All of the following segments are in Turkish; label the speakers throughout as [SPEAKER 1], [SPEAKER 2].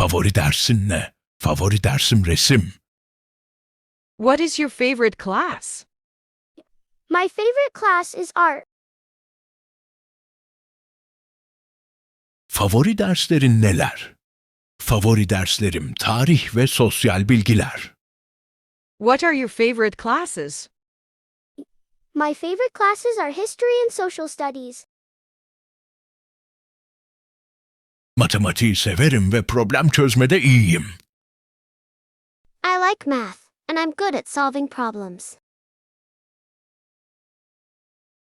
[SPEAKER 1] Favori dersin ne? Favori dersim resim.
[SPEAKER 2] What is your favorite class?
[SPEAKER 3] My favorite class is art.
[SPEAKER 1] Favori derslerin neler? Favori derslerim tarih ve sosyal bilgiler.
[SPEAKER 2] What are your favorite classes?
[SPEAKER 3] My favorite classes are history and social studies.
[SPEAKER 1] Matematiği severim ve problem çözmede iyiyim.
[SPEAKER 3] I like math, and I'm good at solving problems.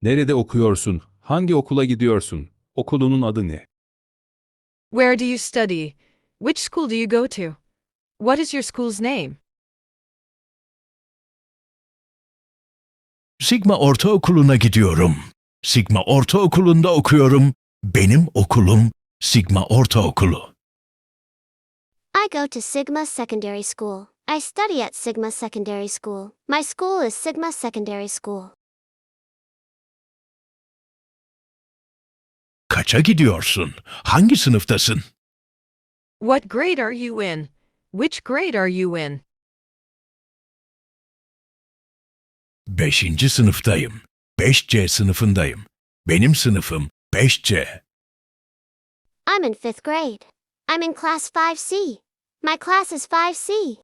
[SPEAKER 4] Nerede okuyorsun? Hangi okula gidiyorsun? Okulunun adı ne?
[SPEAKER 2] Where do you study? Which school do you go to? What is your school's name?
[SPEAKER 1] Sigma Ortaokulu'na gidiyorum. Sigma Ortaokulu'nda okuyorum. Benim okulum Sigma Ortaokulu.
[SPEAKER 3] I go to Sigma Secondary School. I study at Sigma Secondary School. My school is Sigma Secondary School.
[SPEAKER 1] Kaça gidiyorsun? Hangi sınıftasın?
[SPEAKER 2] What grade are you in? Which grade are you in?
[SPEAKER 1] Beşinci sınıftayım. 5C sınıfındayım. Benim sınıfım 5C.
[SPEAKER 3] I'm in fifth grade. I'm in class 5C. My class is 5C.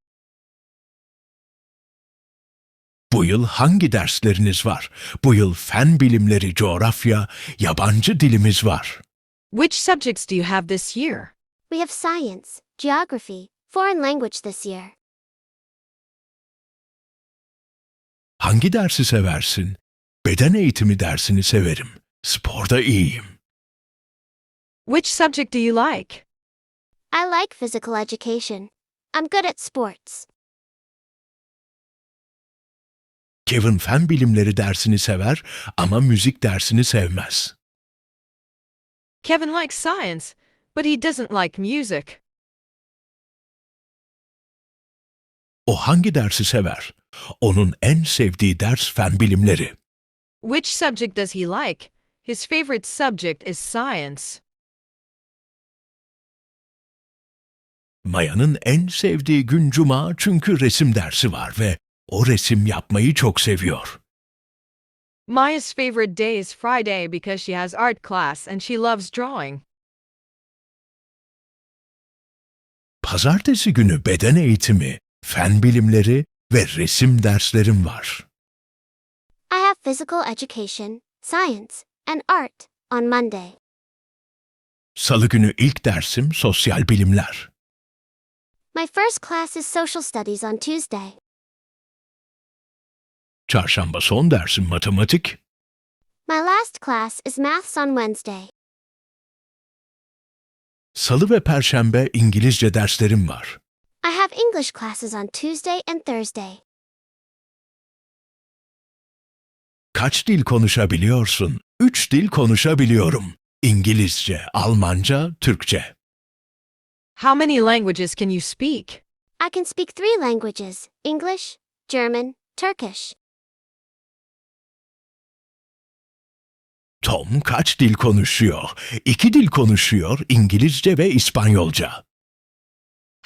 [SPEAKER 1] Bu yıl hangi dersleriniz var? Bu yıl fen bilimleri, coğrafya, yabancı dilimiz var.
[SPEAKER 2] Which subjects do you have this year?
[SPEAKER 3] We have science, geography, foreign language this year.
[SPEAKER 1] Hangi dersi seversin? Beden eğitimi dersini severim. Sporda iyiyim.
[SPEAKER 2] Which subject do you like?
[SPEAKER 3] I like physical education. I'm good at sports.
[SPEAKER 1] Kevin fen bilimleri dersini sever ama müzik dersini sevmez.
[SPEAKER 2] Kevin likes science, but he doesn't like music.
[SPEAKER 1] O hangi dersi sever? Onun en sevdiği ders fen bilimleri.
[SPEAKER 2] Which subject does he like? His favorite subject is science.
[SPEAKER 1] Maya'nın en sevdiği gün cuma çünkü resim dersi var ve o resim yapmayı çok seviyor.
[SPEAKER 2] Maya's favorite day is Friday because she has art class and she loves drawing.
[SPEAKER 1] Pazartesi günü beden eğitimi, fen bilimleri ve resim derslerim var.
[SPEAKER 3] I have physical education, science, and art on Monday.
[SPEAKER 1] Salı günü ilk dersim sosyal bilimler.
[SPEAKER 3] My first class is social studies on Tuesday.
[SPEAKER 1] Çarşamba son dersim matematik.
[SPEAKER 3] My last class is maths on Wednesday.
[SPEAKER 1] Salı ve perşembe İngilizce derslerim var.
[SPEAKER 3] I have English classes on Tuesday and Thursday.
[SPEAKER 1] Kaç dil konuşabiliyorsun? Üç dil konuşabiliyorum. İngilizce, Almanca, Türkçe.
[SPEAKER 2] How many languages can you speak?
[SPEAKER 3] I can speak three languages English, German, Turkish.
[SPEAKER 1] Tom kaç dil konuşuyor? İki dil konuşuyor, İngilizce ve İspanyolca.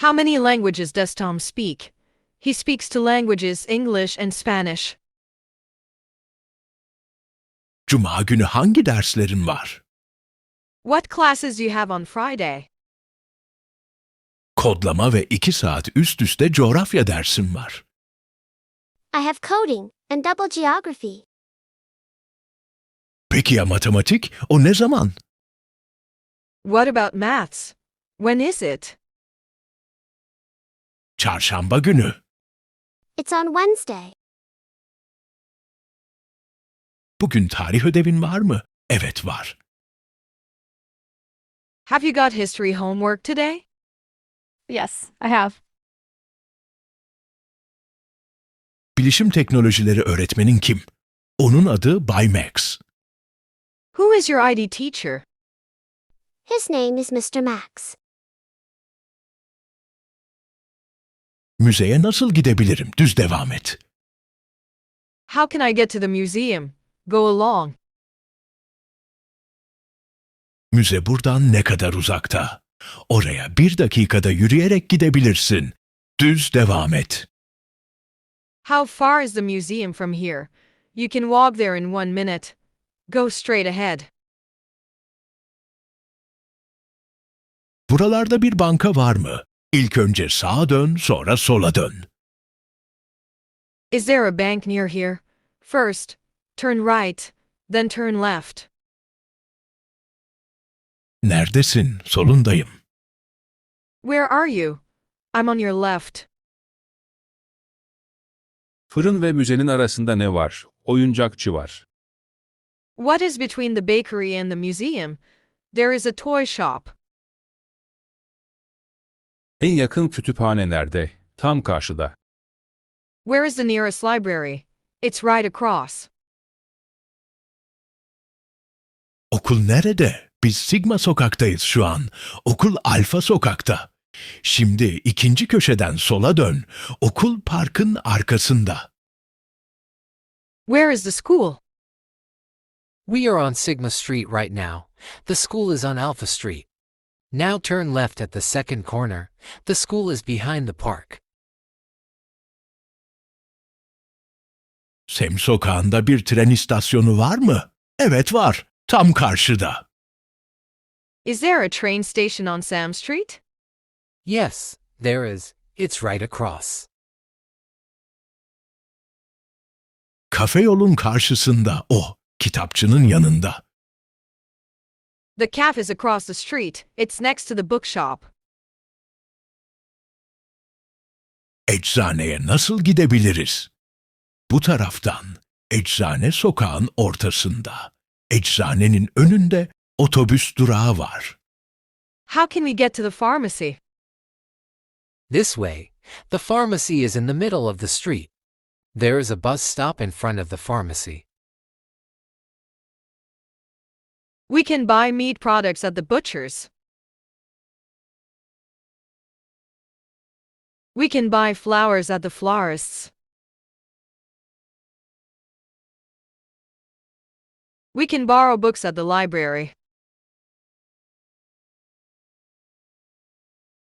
[SPEAKER 2] How many languages does Tom speak? He speaks two languages, English and Spanish.
[SPEAKER 1] Cuma günü hangi derslerin var?
[SPEAKER 2] What classes do you have on Friday?
[SPEAKER 1] Kodlama ve iki saat üst üste coğrafya dersim var.
[SPEAKER 3] I have coding and double geography.
[SPEAKER 1] Peki ya matematik? O ne zaman?
[SPEAKER 2] What about maths? When is it?
[SPEAKER 1] Çarşamba günü.
[SPEAKER 3] It's on Wednesday.
[SPEAKER 1] Bugün tarih ödevin var mı? Evet var.
[SPEAKER 2] Have you got history homework today?
[SPEAKER 5] Yes, I have.
[SPEAKER 1] Bilişim teknolojileri öğretmenin kim? Onun adı Bay Max.
[SPEAKER 2] Who is your ID teacher?
[SPEAKER 3] His name is Mr. Max.
[SPEAKER 1] Müzeye nasıl gidebilirim? Düz devam et.
[SPEAKER 2] How can I get to the museum? Go along.
[SPEAKER 1] Müze buradan ne kadar uzakta? Oraya bir dakikada yürüyerek gidebilirsin. Düz devam et.
[SPEAKER 2] How far is the museum from here? You can walk there in one minute. Go straight ahead.
[SPEAKER 1] Buralarda bir banka var mı? İlk önce sağa dön, sonra sola dön.
[SPEAKER 2] Is there a bank near here? First, turn right, then turn left.
[SPEAKER 1] Neredesin? Solundayım.
[SPEAKER 2] Where are you? I'm on your left.
[SPEAKER 4] Fırın ve müzenin arasında ne var? Oyuncakçı var.
[SPEAKER 2] What is between the bakery and the museum? There is a toy shop.
[SPEAKER 4] En yakın kütüphane nerede? Tam karşıda.
[SPEAKER 2] Where is the nearest library? It's right across.
[SPEAKER 1] Okul nerede? Biz Sigma sokaktayız şu an. Okul Alfa sokakta. Şimdi ikinci köşeden sola dön. Okul parkın arkasında.
[SPEAKER 2] Where is the school?
[SPEAKER 6] We are on Sigma Street right now. The school is on Alpha Street. Now turn left at the second corner. The school is behind the park.
[SPEAKER 1] Sem sokağında bir tren istasyonu var mı? Evet var. Tam karşıda.
[SPEAKER 2] Is there a train station on Sam Street?
[SPEAKER 6] Yes, there is. It's right across.
[SPEAKER 1] Kafe yolun karşısında o. Kitapçının yanında.
[SPEAKER 2] The cafe is across the street. It's next to the bookshop.
[SPEAKER 1] Eczaneye nasıl gidebiliriz? Bu taraftan. Eczane sokağın ortasında. Eczanenin önünde otobüs durağı var.
[SPEAKER 2] How can we get to the pharmacy?
[SPEAKER 6] This way. The pharmacy is in the middle of the street. There is a bus stop in front of the pharmacy.
[SPEAKER 2] We can buy meat products at the butcher's. We can buy flowers at the florist's. We can borrow books at the library.